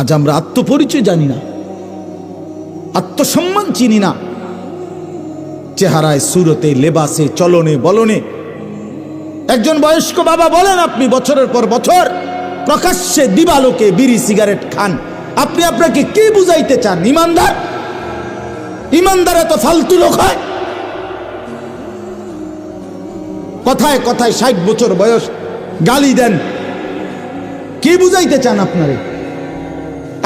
আজ আমরা আত্মপরিচয় জানি না, আত্মসম্মান চিনি না। চেহারায়, সুরতে, লেবাসে, চলনে, বলনে। একজন বয়স্ক বাবা বলেন আপনি বছরের পর বছর প্রকাশ্যে দিবালোকে বিড়ি, সিগারেট খান। আপনি আপনাকে কি বুঝাইতে চান, ইমানদার? ইমানদার এত ফালতু লোক হয়? কথায় কথায় ষাট বছর বয়স, গালি দেন। কি বুঝাইতে চান আপনারে?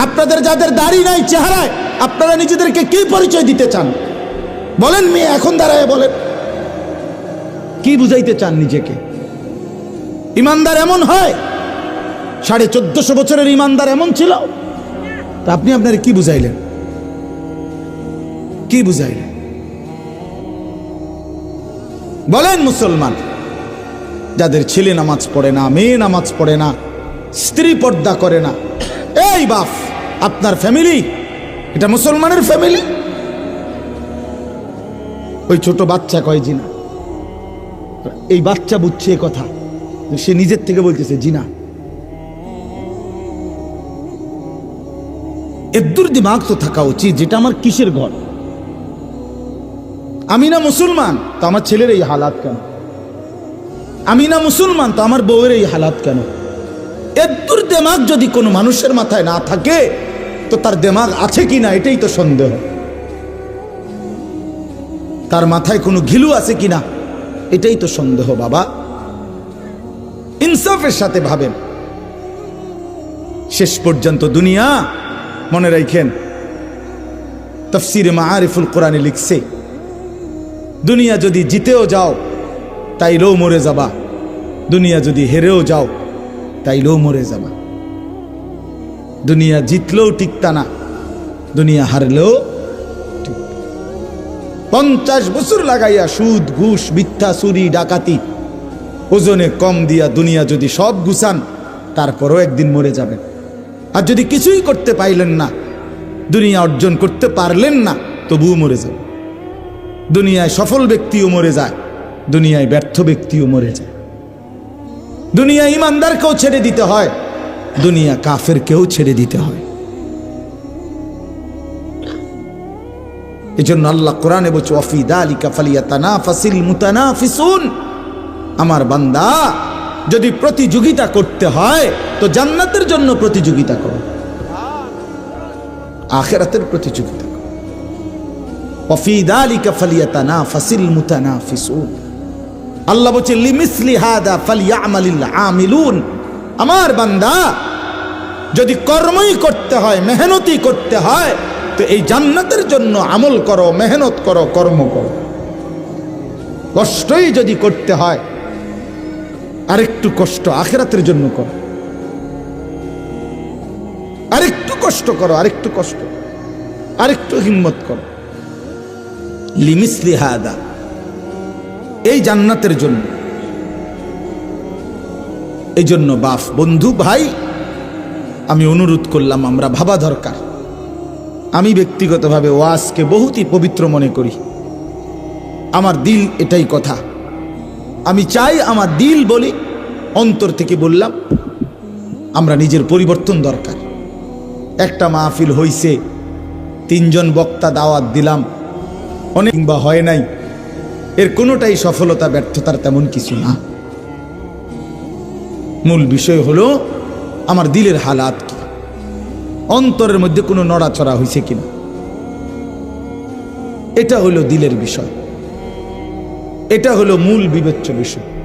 আপনাদের যাদের দাড়ি নাই, চেহারায়, আপনারা নিজেদেরকে কি পরিচয় দিতে চান? বলেন মেয়ে, এখন দাঁড়ায় বলেন কি বুঝাইতে চান নিজেকে? ইমানদার এমন হয়? সাড়ে চোদ্দশো বছরের ইমানদার এমন ছিল? তা আপনি আপনার কি বুঝাইলেন? কি বুঝাইলেন? বলেন মুসলমান, যাদের ছেলে নামাজ পড়ে না, মেয়ে নামাজ পড়ে না, স্ত্রী পর্দা করে না, এই বাপ আপনার ফ্যামিলি এটা মুসলমানের ফ্যামিলি ওই ছোট বাচ্চা কয় জিনা? এই বাচ্চা বুঝছে এ কথা। সে নিজের থেকে বলতেছে, জিনা। এদ্দুর দিমাগ তো থাকা উচিত, যেটা আমার কিসের ঘর? আমি না মুসলমান, তো আমার ছেলের এই হালাত কেন? আমি না মুসলমান, তো আমার বউয়ের এই হালাত কেন? এদ্দুর দেমাগ যদি কোনো মানুষের মাথায় না থাকে তো তার দেমাগ আছে কি না, এটাই তো সন্দেহ। তার মাথায় কোনো ঘিলু আছে কি না, এটাই তো সন্দেহ, বাবা। ইনসাফের সাথে ভাবেন। শেষ পর্যন্ত দুনিয়া মনে রাখেন, তফসিরে মারিফুল কোরআনে লিখছে, দুনিয়া যদি জিতেও যাও, তাইলেও মরে যাবা। দুনিয়া যদি হেরেও যাও, তাইলেও মরে যাবা। দুনিয়া জিতলেও টিকতা না। দুনিয়া হারলেও পঞ্চাশ বছর লাগাইয়া সুদ, ঘুষ, মিথ্যা, চুরি, ডাকাতি, ওজনে কম দিয়া দুনিয়া যদি সব গুছান, তারপরও একদিন মরে যাবেন। আর যদি কিছুই করতে পাইলেন না, দুনিয়া অর্জন করতে পারলেন না, তবুও মরে যাবেন। দুনিয়ায় সফল ব্যক্তিও মরে যায়, দুনিয়ায় ব্যর্থ ব্যক্তিও মরে যায়। দুনিয়া ইমানদারকেও ছেড়ে দিতে হয় দুনিয়া কাফেরকেও ছেড়ে দিতে হয়। এই জন্য আল্লাহ কোরআনে বলছে অফিদা আলিকা ফালিয়া তানা ফাসিল মুতানা ফিসুন আমার বান্দা, যদি প্রতিযোগিতা করতে হয়, তো জান্নাতের জন্য প্রতিযোগিতা করো। আখেরাতের প্রতিযোগিতা ফালিয়া মুতানা আল্লাহ বলছে, লিমিসলি হাদা ফালিয়ামালিল আমিলুন। আমার বান্দা, যদি কর্মই করতে হয়, মেহনতই করতে হয়, তো এই জান্নাতের জন্য আমল করো, মেহনত করো, কর্ম করো। কষ্টই যদি করতে হয়, আরেকটু কষ্ট আখেরাতের জন্য করো। আরেকটু কষ্ট করো, আরেকটু কষ্ট, আরেকটু হিম্মত করো। লিমিসলি হাদা, এই জান্নাতের জন্য। এই জন্য বাফ, বন্ধু, ভাই, আমি অনুরোধ করলাম, আমরা ভাবা দরকার। আমি ব্যক্তিগতভাবে ওয়াজকে বহুতই পবিত্র মনে করি। আমার দিল এটাই কথা। আমি চাই আমার দিল বলি অন্তর থেকে বললাম, আমরা নিজের পরিবর্তন দরকার। একটা মাহফিল হইছে, তিনজন বক্তা দাওয়াত দিলাম, অনেক কিংবা হয় নাই। এর কোনোটাই সফলতা, ব্যর্থতার তেমন কিছু না। মূল বিষয় হলো আমার দিলের হালাত কি? অন্তরের মধ্যে কোনো নড়াচড়া হয়েছে কিনা? এটা হলো দিলের বিষয়। এটা হলো মূল বিবেচ্য বিষয়।